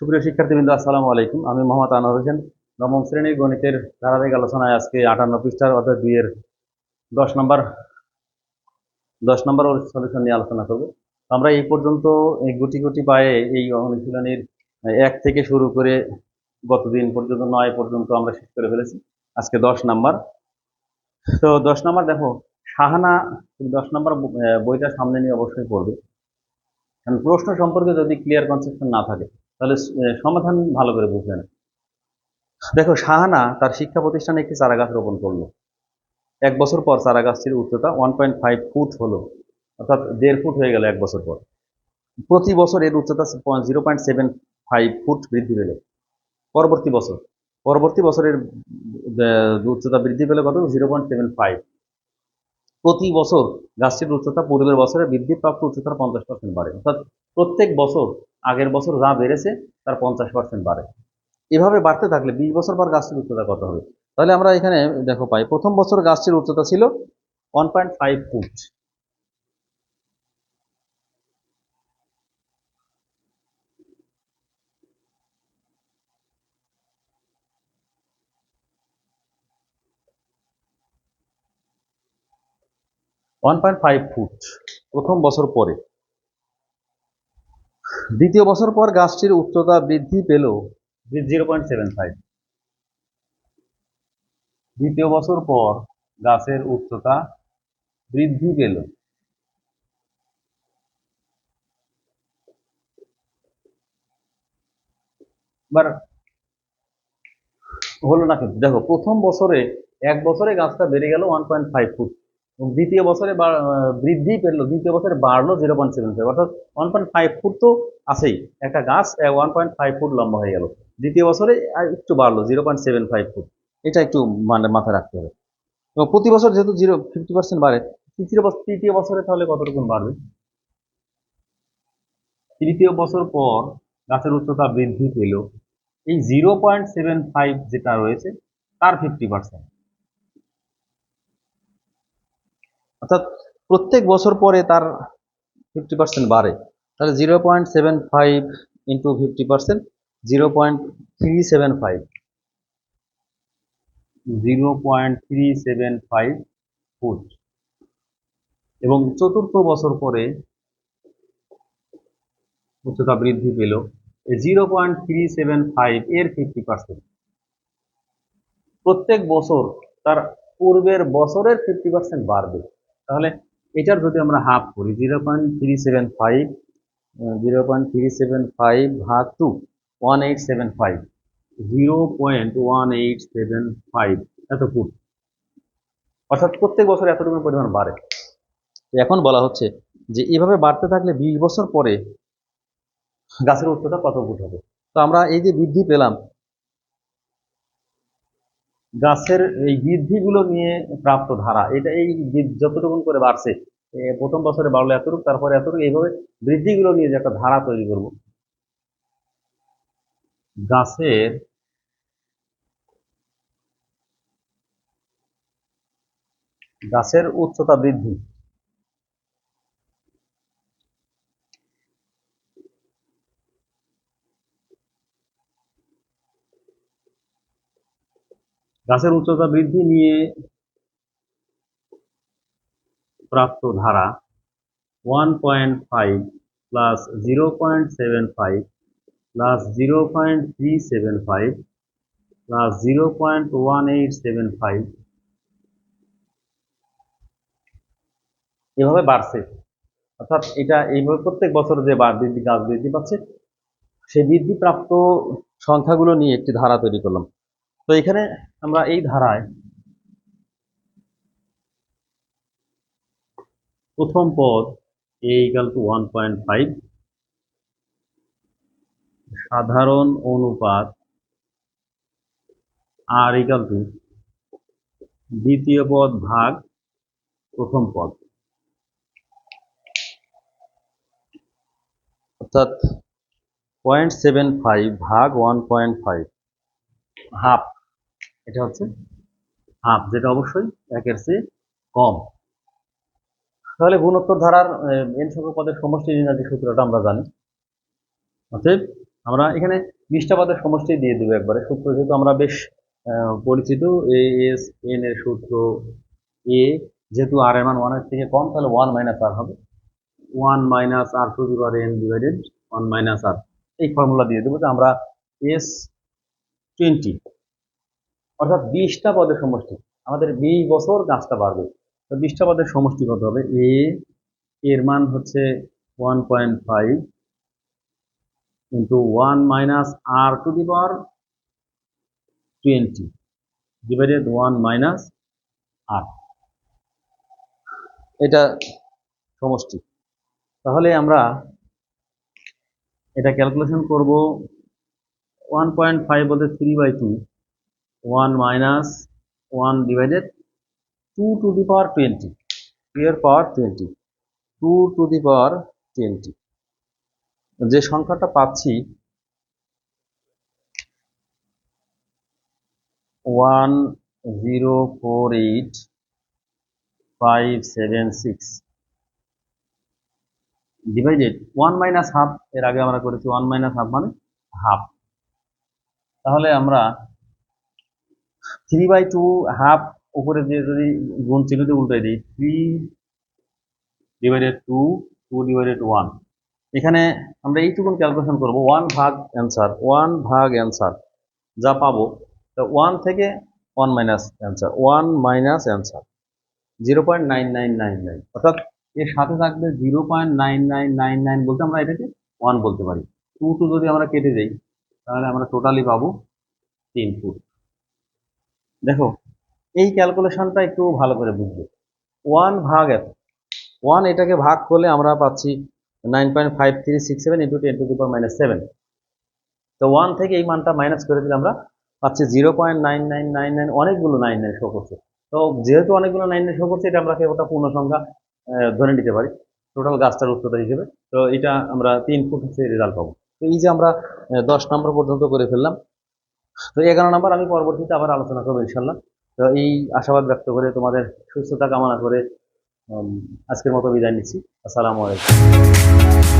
সুপ্রিয় শিক্ষার্থীবৃন্দ, আসসালামু আলাইকুম। আমি মোহাম্মদ আনোয়ার হোসেন, নবম শ্রেণির গণিতের ধারাবাহিক আলোচনায় আজকে আটান্ন পৃষ্ঠার অর্থাৎ দুইয়ের দশ নম্বর দশ নম্বর সলিউশন নিয়ে আলোচনা করব। আমরা এই পর্যন্ত এই গুটি গুটি পায়ে এই অনুশীলনীর এক থেকে শুরু করে গতদিন পর্যন্ত, নয় পর্যন্ত আমরা শেষ করে ফেলেছি। আজকে দশ নাম্বার। তো দশ নাম্বার দেখো সাহানা দশ নাম্বার বইটা সামনে নিয়ে অবশ্যই পড়বে। কারণ প্রশ্ন সম্পর্কে যদি ক্লিয়ার কনসেপশন না থাকে তাহলে সমাধান ভালো করে বুঝবে না দেখো, শাহানা তার শিক্ষা প্রতিষ্ঠানে একটি চারা গাছ রোপণ করল। এক বছর পর চারা গাছটির উচ্চতা ওয়ান পয়েন্ট ফাইভ ফুট হলো। অর্থাৎ দেড় ফুট হয়ে গেল এক বছর পর। প্রতি বছর এর উচ্চতা zero point seven five foot বৃদ্ধি পেল। পরবর্তী বছর, পরবর্তী বছরের উচ্চতা বৃদ্ধি পেল কত? জিরো পয়েন্ট সেভেন ফাইভ প্রতি বছর গাছটির উচ্চতা পূর্বের বছরে বৃদ্ধিপ্রাপ্ত উচ্চতার পঞ্চাশ পার্সেন্ট বাড়ে। অর্থাৎ প্রত্যেক বছর, আগের বছর যা বেড়েছে, তার পঞ্চাশ পার্সেন্ট বাড়ে। এভাবে বাড়তে থাকলে বিশ বছর পর গাছটির উচ্চতা কত হবে? তাহলে আমরা এখানে দেখো পাই, প্রথম বছর গাছটির উচ্চতা ছিল one point five foot. One point five foot, প্রথম বছর পরে। দ্বিতীয় বছর পর গাছটির উচ্চতা বৃদ্ধি পেল। জিরো পয়েন্ট সেভেন ফাইভ দ্বিতীয় বছর পর গাছের উচ্চতা বৃদ্ধি পেল। এবার হলো না কিন্তু দেখো প্রথম বছরে এক বছরে গাছটা বেড়ে গেল ওয়ান পয়েন্ট ফাইভ ফুট। দ্বিতীয় বছরে বৃদ্ধি পেল, দ্বিতীয় বছরে বাড়লো জিরো পয়েন্ট সেভেন ফাইভ অর্থাৎ ওয়ান পয়েন্ট ফাইভ ফুট তো আছেই। একটা গাছ ওয়ান পয়েন্ট ফাইভ ফুট লম্বা হয়ে গেল। দ্বিতীয় বছরে একটু বাড়লো zero point seven five foot এটা একটু মানে মাথায় রাখতে হবে। এবং প্রতি বছর যেহেতু জিরো ফিফটি পার্সেন্ট বাড়ে, তৃতীয় বছর তৃতীয় বছরে তাহলে কতটুকু বাড়বে? তৃতীয় বছর পর গাছের উচ্চতা বৃদ্ধি পেল। এই জিরো পয়েন্ট সেভেন ফাইভ যেটা রয়েছে, তার ফিফটি পার্সেন্ট অর্থাৎ প্রত্যেক বছর পরে তার ফিফটি পার্সেন্ট বাড়ে। তাহলে zero point seven five into fifty percent zero point three seven five zero point three seven five foot এবং চতুর্থ বছর পরে উচ্চতা বৃদ্ধি পেল zero point three seven five এর ফিফটি পার্সেন্ট প্রত্যেক বছর তার পূর্বের বছরের ফিফটি পার্সেন্ট বাড়বে। তাহলে এটার যদি আমরা হাফ করি zero point three seven five zero point three seven five ভাগ two one eight seven five zero point one eight seven five এত ফুট অর্থাৎ প্রত্যেক বছর এতটুকু পরিমাণ বাড়ে। এখন বলা হচ্ছে যে এভাবে বাড়তে থাকলে বিশ বছর পরে গাছের উচ্চতা কত ফুট হবে? তো আমরা এই যে বৃদ্ধি পেলাম গাছের এই বৃদ্ধিগুলো নিয়ে প্রাপ্ত ধারা, এটা এই যতটুকু করে বাড়ছে প্রথম বছরে বাড়লো এতটুকু, তারপরে এতটুকু, এইভাবে বৃদ্ধিগুলো নিয়ে যে একটা ধারা তৈরি করব। গাছের গাছের উচ্চতা বৃদ্ধি গাছের উচ্চতা বৃদ্ধি নিয়ে প্রাপ্ত ধারা one point five plus zero point seven five plus zero point three seven five plus zero point one eight seven five এভাবে বাড়ছে। অর্থাৎ এটা এইভাবে প্রত্যেক বছর যে বার বৃদ্ধি, গাছ বৃদ্ধি পাচ্ছে, সেই বৃদ্ধিপ্রাপ্ত সংখ্যাগুলো নিয়ে একটি ধারা তৈরি করলাম। তো এখানে আমরা এই ধারায় প্রথম পদ a equal to one point five সাধারণ অনুপাত আর ইকাল টু দ্বিতীয় পদ ভাগ প্রথম পদ। অর্থাৎ পয়েন্ট সেভেন ফাইভ ভাগ ওয়ান পয়েন্ট ফাইভ হাফ এটা হচ্ছে হাফ যেটা অবশ্যই একের চেয়ে কম। তাহলে গুণোত্তর ধারার এন সংখ্যক পদের সমষ্টি নির্ণয়ের সূত্রটা আমরা জানি, অতএব আমরা এখানে বিশটা পদের সমষ্টি দিয়ে দেবো একবারে। সূত্র যেহেতু আমরা বেশ পরিচিত এ এস এন এর সূত্র এ যেহেতু আর এর মান ওয়ানের থেকে কম, তাহলে ওয়ান মাইনাস আর হবে। One minus r to the power n divided one minus r এই ফর্মুলা দিয়ে দেবো যে আমরা এস টোয়েন্টি অর্থাৎ বিশটা পদের সমষ্টি। আমাদের বিশ বছর গাছটা বাড়বে। তো বিশটা পদের সমষ্টি কত হবে? এ এর মান হচ্ছে one point five into one minus r to the power twenty divided one minus r এটা সমষ্টি। তাহলে আমরা এটা ক্যালকুলেশন করব ওয়ান পয়েন্ট ফাইভ বলতে three by two one minus one divided two to the power twenty two এর power twenty two to the power twenty যে সংখ্যাটা পাচ্ছি one zero four eight five seven six divided one minus half এর আগে আমরা করেছি one minus half মানে half তাহলে আমরা থ্রি বাই টু হাফ উপরে দিয়ে যদি গুণ চিহ্ন দিয়ে উল্টে দিই three divided two two divided one এখানে আমরা এইটুকুন ক্যালকুলেশন করব ওয়ান ভাগ অ্যান্সার ওয়ান ভাগ অ্যান্সার যা পাবো, তা ওয়ান থেকে one minus answer one minus answer zero point nine nine nine nine অর্থাৎ এর সাথে থাকবে zero point nine nine nine nine বলতে আমরা এটাকে ওয়ান বলতে পারি। টু টু যদি আমরা কেটে যাই তাহলে আমরা টোটালি পাবো তিন ফুট দেখো, এই ক্যালকুলেশনটা একটু ভালো করে বুঝবে। ওয়ান ভাগ এত। ওয়ান এটাকে ভাগ করলে আমরা পাচ্ছি nine point five three six seven ten to minus seven তো ওয়ান থেকে এই মানটা মাইনাস করে দিলে আমরা পাচ্ছি zero point nine nine nine nine অনেকগুলো নাইন নাইন শো করছে। তো যেহেতু অনেকগুলো নাইন নাইন শো করছে, এটা আমরা ওটা পূর্ণ সংখ্যা ধরে নিতে পারি। টোটাল গাছটার উচ্চতা হিসেবে। তো এটা আমরা তিন ফুট হচ্ছে রেজাল্ট পাবো। তো এই যে আমরা দশ নম্বর পর্যন্ত করে ফেললাম। তো এগারো নম্বর আমি পরবর্তীতে আবার আলোচনা করব ইনশাল্লাহ তো এই আশাবাদ ব্যক্ত করে, তোমাদের সুস্থতা কামনা করে আজকের মতো বিদায় নিচ্ছি। আসসালামু আলাইকুম।